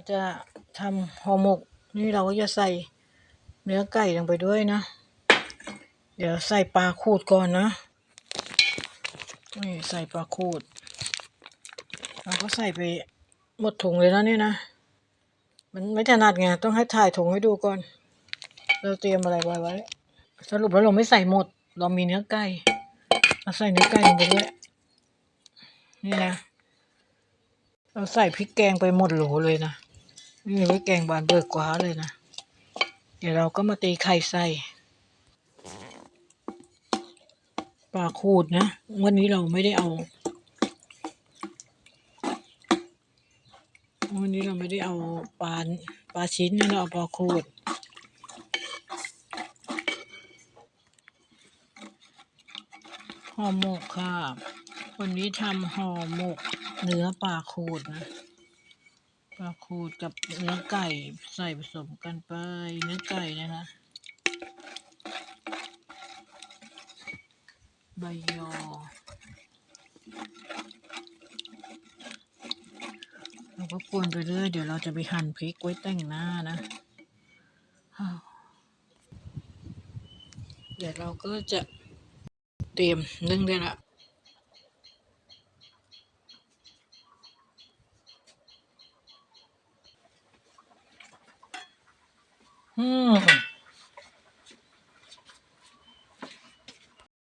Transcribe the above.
ราจะทำห่อหมก นี่เราก็จะใส่เนื้อไก่ลงไปด้วยนะ เดี๋ยวใส่ปลาขูดก่อนนะ นี่ใส่ปลาขูด เราก็ใส่ไปหมดถุงเลยนะเนี่ยนะ มันไม่ถนัดไงต้องให้ถ่ายถุงให้ดูก่อน เราเตรียมอะไรไว้ไว้ สรุปแล้วเราไม่ใส่หมด เรามีเนื้อไก่เราใส่เนื้อไก่ลงไปด้วย นี่นะ เราใส่พริกแกงไปหมดโหลเลยนะ นี่พริกแกงบานเบิกกว้าเลยนะ เดี๋ยวเราก็มาตีไข่ใส่ปลาขูดนะ วันนี้เราไม่ได้เอา วันนี้เราไม่ได้เอาปลาปลาชิ้นเราเอาปลาขูดห่อหมกค่ะ วันนี้ทำห่อหมกเนื้อปลาขูดนะ ปลาขูดกับเนื้อไก่ใส่ผสมกันไปเนื้อไก่นะคะใบยอเราก็กวนไปเรื่อยเดี๋ยวเราจะไปหั่นพริกไว้แต่งหน้านะ เดี๋ยวเราก็จะเตรียมนึ่งได้ละ อืม